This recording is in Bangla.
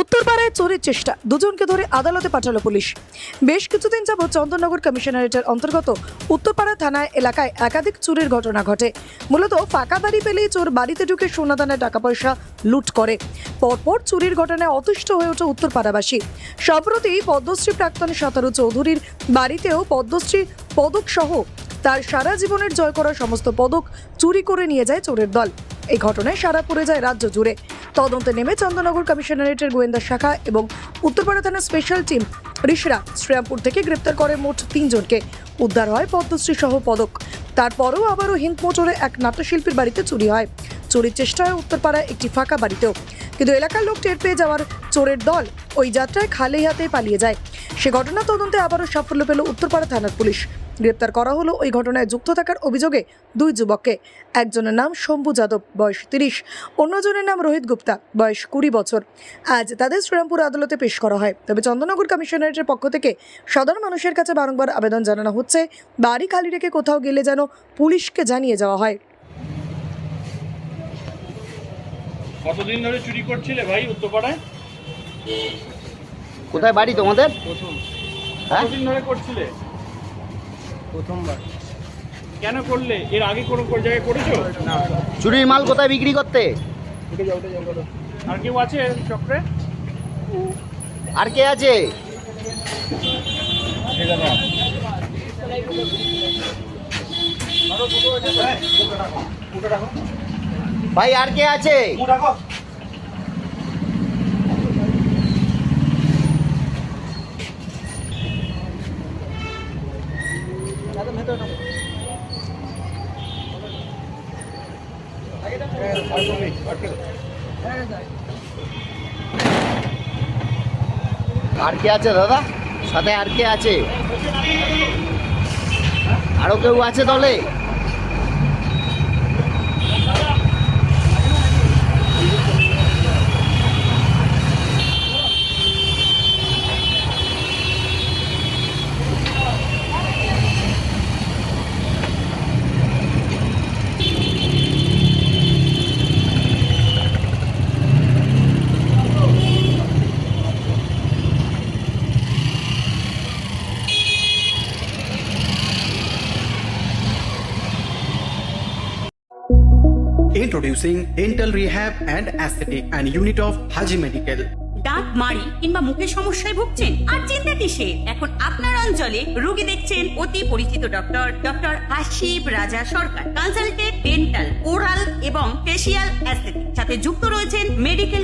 উত্তরপাড়ায় চোরের চেষ্টা। দুজনকে ধরে আদালতে পাঠালো পুলিশ। বেশ কিছুদিন যাবৎ চন্দননগর কমিশনারেটের অন্তর্গত উত্তরপাড়া থানায় এলাকায় একাধিক চুরির ঘটনা ঘটে। মূলত ফাঁকা বাড়ি পেলেই চোর বাড়িতে ঢুকে সোনাদানায় টাকা পয়সা লুট করে। পরপর চুরির ঘটনায় অতিষ্ঠ হয়ে ওঠে উত্তরপাড়াবাসী। সম্প্রতি পদ্মশ্রী প্রাক্তন সাঁতারু চৌধুরীর বাড়িতেও পদ্মশ্রী পদক সহ তার সারা জীবনের জয় করা সমস্ত পদক চুরি করে নিয়ে যায় চোরের দল। এই ঘটনায় সারা পড়ে যায় রাজ্য জুড়ে। তদন্তে নেমে চন্দননগর কমিশনারেটের গোয়েন্দা শাখা এবং উত্তরপাড়া থানার স্পেশাল টিম ঋষরা শ্রীরামপুর থেকে গ্রেপ্তার করে মোট তিনজনকে। উদ্ধার হয় পদ্মশ্রী সহ পদক। তারপরেও আবারও হিন্দ মোটরে এক নাট্যশিল্পীর বাড়িতে চুরি হয়। চুরির চেষ্টা হয় উত্তরপাড়ায় একটি ফাঁকা বাড়িতেও। কিন্তু এলাকার লোক টের পেয়ে যাওয়ার চোরের দল ওই যাত্রায় খালি হাতে পালিয়ে যায়। সে ঘটনা তদন্তে আবারও সাফল্য পেল উত্তরপাড়া থানার পুলিশ। গ্রেপ্তার করা হলো ওই ঘটনায় যুক্ত থাকার অভিযোগে দুই যুবককে, একজনের নাম শম্ভু যাদব, বয়স তিরিশ, অন্যজনের নাম রোহিত গুপ্তা, বয়স কুড়ি বছর। আজ তাদের শ্রীরামপুর আদালতে পেশ করা হয়। তবে চন্দননগর কমিশনারেটের পক্ষ থেকে সাধারণ মানুষের কাছে বারংবার আবেদন জানানো হচ্ছে, বাড়ি খালি রেখে কোথাও গেলে যেন পুলিশকে জানিয়ে যাওয়া হয়। কতদিন ধরে চুরি করছিলে ভাই উত্তরপাড়ায়? কোথায় বাড়ি তোমাদের? প্রথম। হ্যাঁ? ধরে করছিলে? প্রথমবার। কেন করলে? এর আগে কোনো জায়গায় করেছ? না। চুরির মাল কোথায় বিক্রি করতে? আর কেউ আছে চক্রে? আর কে আছে? ভাই আর কে আছে? আর কে আছে দাদা? সাথে আর কে আছে? আরও কেউ আছে দলে? Introducing Dental Rehab and Aesthetic and Unit of Haji Medical. দাঁত, মাড়ি কিংবা মুখের সমস্যায় ভুগছেন? আর চিন্তা কিসে এখন আপনার অঞ্চলে রোগী দেখছেন অতি পরিচিত doctor doctor Ashib Raja Sarkar. Consultant dental oral এবং ফেসিয়াল অ্যাস্থেটিক সাথে যুক্ত রয়েছেন মেডিকেল